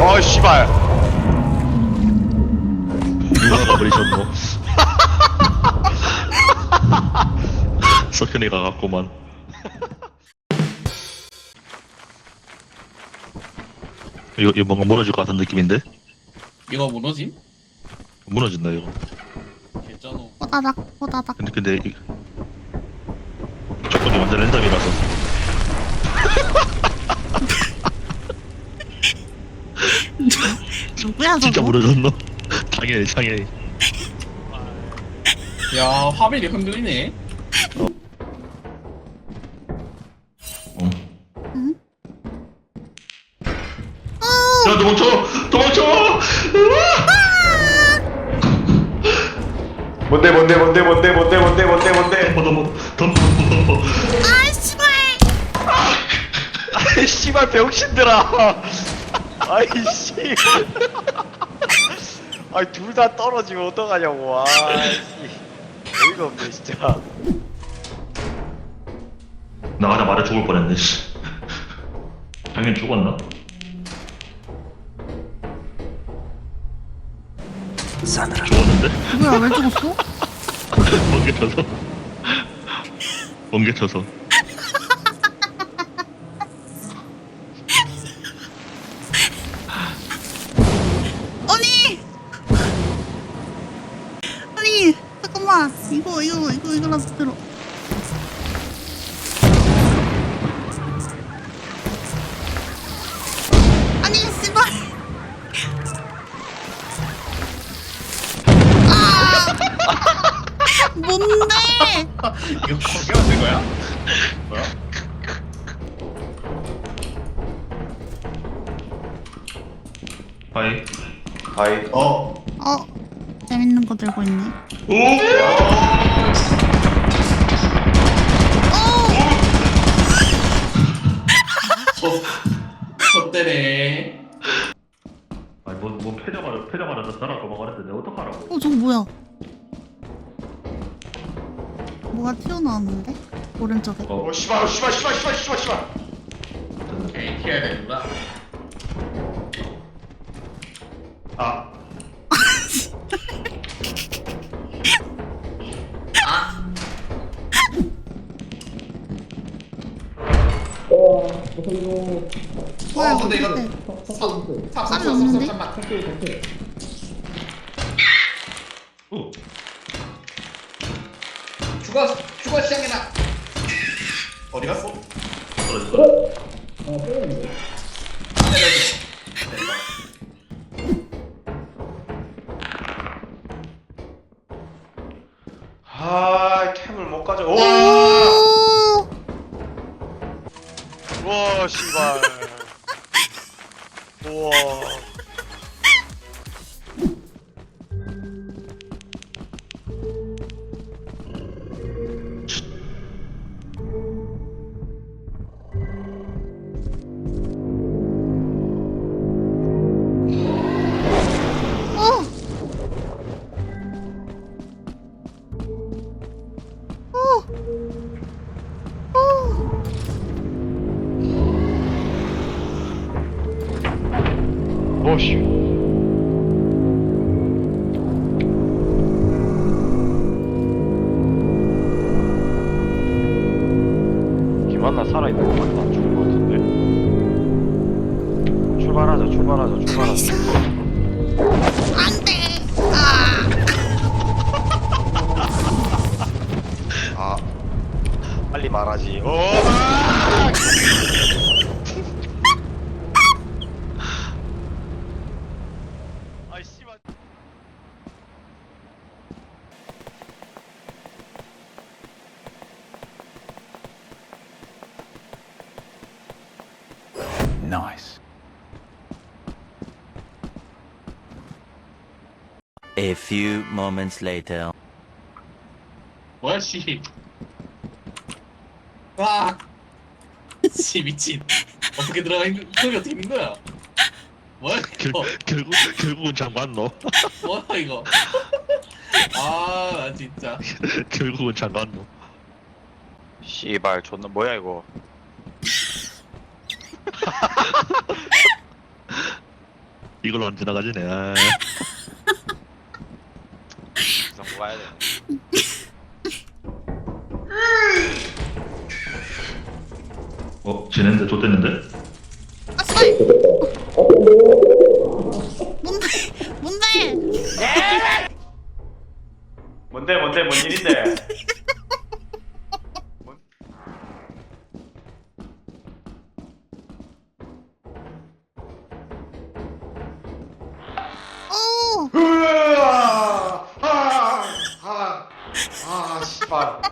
어 씨발 누가 가버리셨노? 석현이가 갔구만. 이거, 이거 뭔가 무너질 것 같은 느낌인데? 이거 무너짐? 무너진다, 이거. 개쩌노 호다닥 호다닥 근데, 근데, 이... 조건이 완전 랜덤이라서. 누구야 진짜 저거? 무너졌노? 당연히, 당연히. 야 화면이 흔들리네 응. 응? 야, 도망쳐! 도망쳐! 뭔데 뭔데 뭔데 뭔데 뭔데 뭔데 뭔데 뭔데 덤버, 덤버, 덤버, 덤버. 아 씨발 아이 씨발 병신들아 아이씨 아이 둘 다 떨어지면 어떡하냐고 아이씨 어이가 없네 진짜 나가자마자 죽을 뻔했네, 씨. 당연히 죽었나? 죽었는데? 뭐야 왜 죽었어? 번개 쳐서. 번개 쳐서. 아니 아니 잠깐만 이거 이거 이거 이거 라도 들어. 아니 씨발. 아! 뭔데? 이거 포기하면 된 거야? 뭐야? 하이. 아이. 어. 어 재밌는 거 들고 있네 오! 어 저, 저 때네 아니, 뭐, 뭐, 패자마자, 패자마자 나라 도망가랬는데 내가 어떡하라고. 어, 저거 뭐야? 뭐가 튀어나왔는데? 오른쪽에. 어, 어 씨발 씨발 씨발 씨발 씨발 씨발 어 근데 이거 이거 밑에. 삽삽 삽 삽 삽 삽이 없는데? 잠깐만 오. 씨발. 우와 오씨 김한나 살아있는 것 같다 죽은 것 같은데? 출발하자 출발하자 출발하자. 안 돼! 아! 아. 빨리 말하지. 어 A few moments later. 뭐야 씨. 와. 씨 미친. 어떻게 들어가 있는 소리 어떻게 있는 거야? 뭐야 결, 이거? 결국, 결국은 장관 너. 뭐야 이거? 아, 나 진짜. 결국은 장관 너. 씨발 존나 뭐야 이거 이걸로 안 지나가지 네. 아. 부산 가야 돼. 어, 지냈는데 좆됐는데? 아 씨발 뭔데 뭔데 뭔데 뭔데 뭔 일인데? 으아! 아! 아! 아, 씨발.